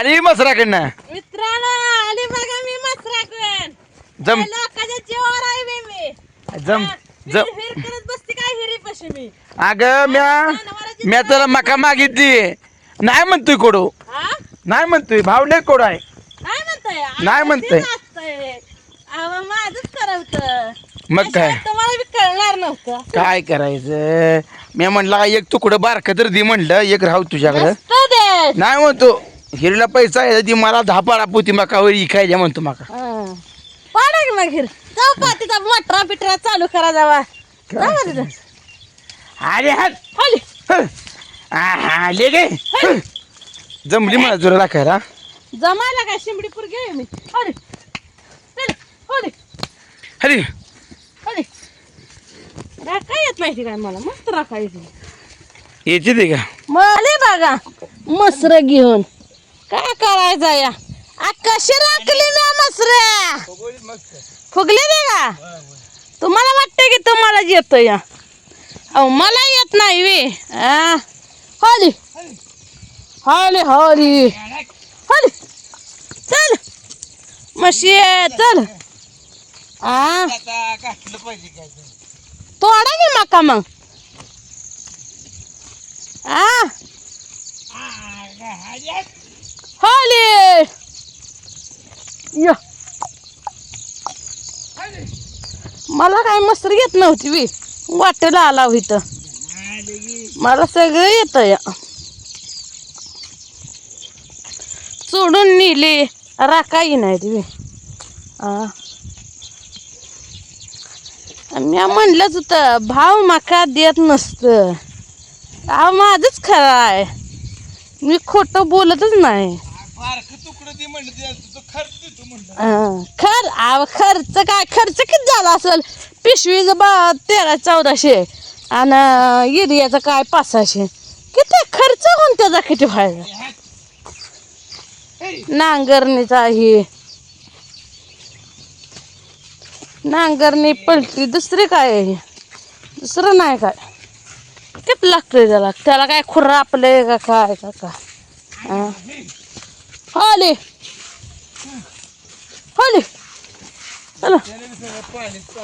आली मसराकडनं. मित्रांनो आली बघा मी मसराकडून. जम लोकांच्या जीवावर आहे बे मी. जम जम हिर करत बसते काय हिरी पशी मी. अगं म्या म्या त्याला मका मागितली. नाही म्हणतोय कोडो. हा? नाही म्हणतोय भावले कोड आहे. म्हणताय? नाही म्हणताय. अहो माझच करवत. मग काय? तुम्हाला बी कळणार नव्हतं. काय करायचं? मी म्हणलं एक तुकडं बारकं तर दे म्हणलं एक राहू तुझ्याकडं. नाही म्हणतो. हिरीला पैसा आहे ती मला दहा पाडा पोती मकावर इकायच्या म्हणतो मका. हा. पाडा की मग हिर. जाऊ पा तिचा मटरा पिटरा चालू करा जावा. तिथं. अरे हात हं. आहा, ले गे. हं. जमली मला जोरा दाखायला जमायला काय शिंबडीपूर घेऊ मी? खाली चल अरे राखा येत माहिती काय मला? मस्त राखा येते. यायची ते का? मले बघा मसर घेऊन. काय करायचं या आ, कशी राखली ना मसऱ्या. फुगली नाही का? तुम्हाला वाटतं की तुम्हाला येतो या अहो मला येत नाही वे. आ, हॉली होली होली चल. मशी चल. आ? तोडा की मका मग? आ? होली या मला काय मस्तर घेत नव्हती वी वाटेला आला इथं मला सगळं येतं या. सोडून नेली. राखाई नाही ती आ. मी म्हणलंच होतं भाव माका देत नसतं. अहो माझंच खरं आहे. मी खोटं बोलतच नाही. खर खर्च काय? खर्च किती झाला असेल? पिशवीचं बा तेरा चौदाशे. आणि युरियाचं काय? पाचशे. किती खर्च होऊन त्याचा किती व्हायचा? नांगरणीचा ही. नांगरणी पलटी दुसरी काय आहे? दुसरं नाही काय? किती लागतंय त्याला? त्याला काय खुर्रा आपले का काय? का काय? होली होली चला.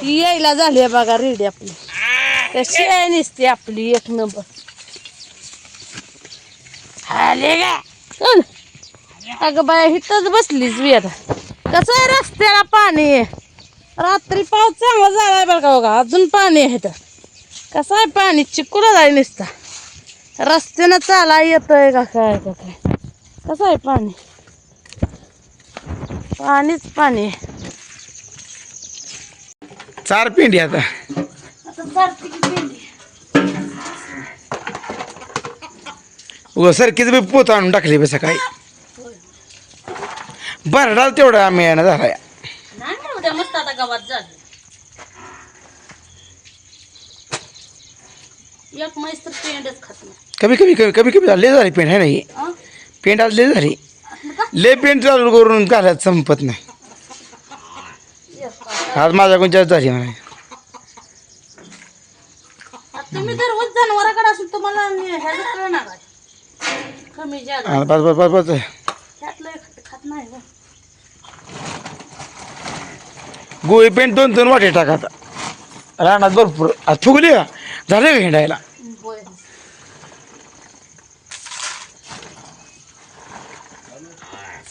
यायला झाली बघा रेडी आपली. कशी आहे निसते आपली एक नंबर. आले अगं बाया इथंच बसलीच मी आता. कसं आहे रस्त्याला पाणी? आहे रात्री पाऊस चांगला झालाय बरं का बघा. अजून पाणी आहे इथं. कसं आहे पाणी? चिकूला जाय नुसता. रस्त्यानं चाला येतोय का काय का काय? कसं आहे पाणी? पाणीच पाणी. चार पिंडी आता. पेंडी. व सरकीच बी पोत आणून टाकली बे सकाळी. बरडाल तेवढा आम्ही येणं झालाय. नाही ना उद्या मस्त आता गावात झालं. एक म्हैस तर पेंडच खात नाही. कमी कमी कमी कमी कमी झाली झाली पेंट आहे नाही? पेंट आज लय झाली. पेंट चालू करून घालत संपत नाही. आज माझ्याकडून जास्त झाली तुम्ही दररोज जनावराकडे असून तुम्हाला ह्याचं कमी त्यातलं खात नाही गं. गोळी पेंट दोन दोन वाटे टाका आता. रानात भरपूर. आज फुगली का? झालं का हिंडायला बरं.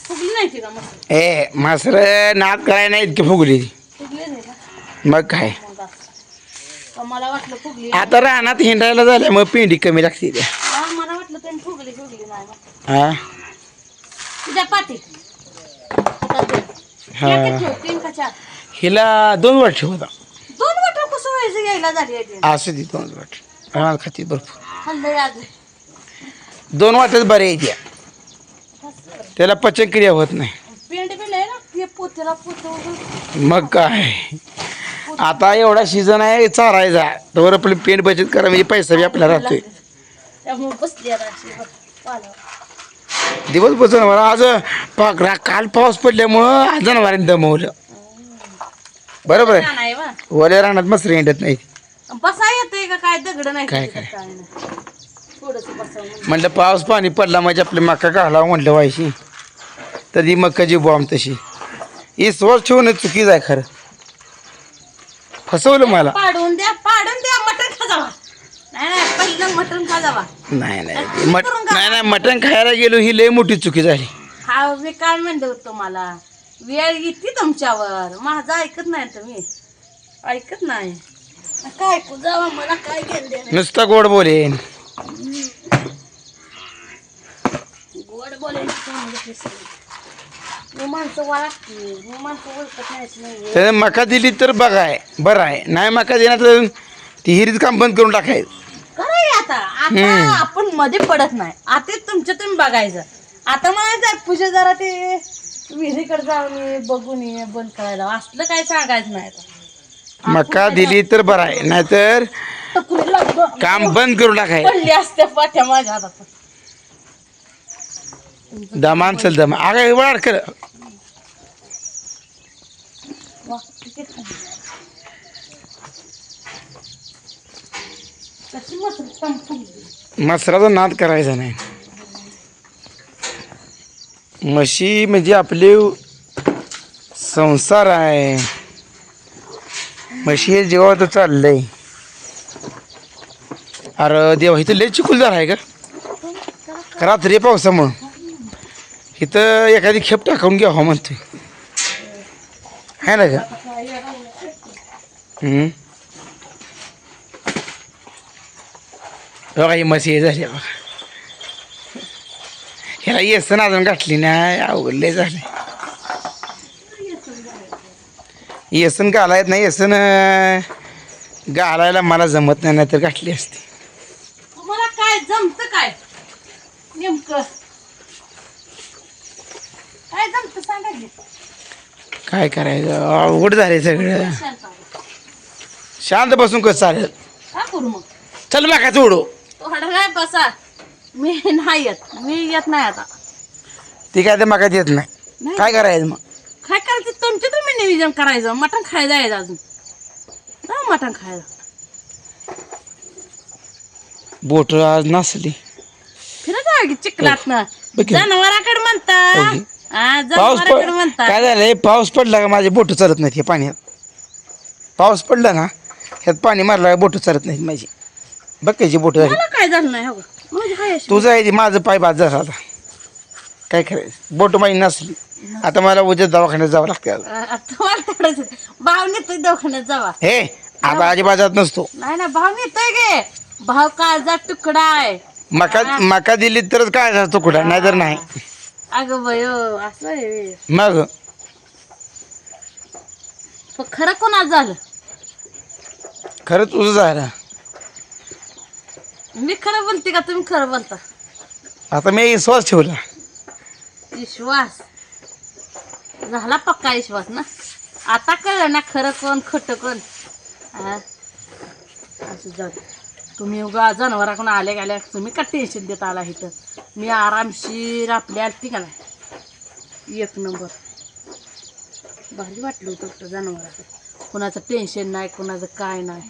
फुगली नाही ती का मस्त. ए मासर नाद करायला नाही इतकी फुगली. फुगली नाही का? मग काय? मग असं. का मला वाटलं फुगली. आता रानात हिंडायला झाल्या मग पेंडी कमी लागते त्या हा, मला वाटलं त्यांनी फुगली फुगली नाही मग. हा? तुझ्या पाठी. आता दे. हा. या किती ठेव? तीन का चार? हिला दोन वाट होता दोन वाटं कसं व्हायचं यायला झाली आहे ती. असू दोन वाट. रानात खाती भरपूर. आज. दोन वाटच बरे त्या. त्याला पचनक्रिया होत नाही. पेंट बिल आहे ना? ते पोत्याला पोत मग काय? आता एवढा सीझन आहे चारायचा तर आपली पेंट बचत करा म्हणजे पैसा बी आपला राहतोय. त्यामुळे बसली आता अशी बघ, पालावर. दिवस जनावर आज पाक रा- काल पाऊस पडल्यामुळं आज जनावरांनी दमवलं. बरोबर आहे? आहे वा. वल्या रानात मस्त हिंडत नाही बसा येते का? काय दगड नाही काय, काय? थोडस. म्हणलं. पाऊस पाणी पडला म्हणजे आपली मका घालावं म्हटलं व्हायची तर ती मक्काची बॉम्ब तशी. ही स्वच्छ ठेवणं चुकीच आहे खरं. फसवलं मला. पाडून द्या पाडून द्या मटण खा जावा. नाही नाही पहिलं मटण खा जावा. नाही नाही मट नाही नाही मटण खायला गेलो ही लय मोठी चुकी झाली. हा मी काय म्हणतो तुम्हाला वेळ येते तुमच्यावर. माझं ऐकत नाही तुम्ही. ऐकत नाही. काय ऐकू? जावा मला काय घेणं नुसता गोड बोलेन. गोड बोलायची माणसं माणसं ओळखत नाही त्याने मका दिली तर बघाय बरं आहे. नाही मका देणार तर ती हिरीत काम बंद करून टाकायचं. खरंय आता. आता आपण मध्ये पडत नाही. आता तुमच्या तुम्ही बघायचं. आता म्हणायचं पूजा जरा ते विहिरीकडे जाऊन ये, बघून ये बंद करायला असलं काय सांगायचं नाही आता. मका दिली तर बरं आहे. नाहीतर काम बंद करून टाकाय. पडली असते पाठ्या माझ्या हातात. दमान चल दमा आगा वाढ कर वा, किती छान. कशी मस्त टंकून. मसराचा नाद करायचा नाही. म्हशी म्हणजे आपले संसार आहे. म्हशी हे जेव्हा तर चाललंय. अरे देवा इथं लय चिखुलदार आहे का? रात्री पावसामुळं. इथं एखादी खेप टाकून घ्यावा हो म्हणतोय. आहे ना का ही म्हशी हे झाली बघा. ह्याला येसन अजून गाठली नाही अवघडले झाले येसन घाला येत नाही येसन घालायला मला जमत नाही नाहीतर गाठली असती. तुम्हाला काय जमत काय? नेमकं? काय जमत सांगा की. काय करायचं? अवघड झाले सगळं. शांत बसून कसं चालेल? काय करू मग? चल मग काय थोडं नाही बसा. मी नाही येत. मी येत नाही आता. ती काय ते मका येत नाही. काय करायचं मग? काय करायचं? तुमचे तुम्ही नियोजन करायचं. मटण खायला जायचं अजून. जा मटण खायला. बोट आज नसली. फिरत आहे की चिखलात ना बघ की. जनावराकडे म्हणता. हा पाऊस जनावराकडे म्हणता काय झालंय? पाऊस पडला का? माझे बोट चालत नाहीत हे पाण्यात. पाऊस पडला ना ह्यात पाणी मारला बोट चालत नाहीत माझी. बघ कशी बोट झाली. मला काय झालं नाही हो? माझी अशी. तुझं आहे ते माझं पाय बाद झाला आता. काय करायचं? बोट माझी नसली. आता मला उद्या दवाखान्यात जावं लागतं आता. आ, भाव नेतोय दवाखान्यात जावा. हे आता अजिबात जात नसतो. नाही ना भाव नेतोय गे. भाव काळजा तुकडा आहे. मका मका दिली तरच काय झालं तुकडा नाहीतर नाही. अगं बयो असं आहे. व्हय. मग? पण खरं कोणा झालं? खरं तुझं झालं. मी खरं बोलते का? तुम्ही खरं बोलता. आता मी विश्वास ठेवला. विश्वास? झाला पक्का विश्वास ना? आता कळलं ना खरं कोण खोटं कोण? हा? असं जाऊ दे. तुम्ही उगा जनावराकडून आले गेल्या तुम्ही का टेन्शन देत आला इथं? मी आरामशीर आपल्या आलती का नाही? एक नंबर. भारी वाटलं होतं जनावराचं. कुणाचं टेन्शन नाही कुणाचं काय नाही.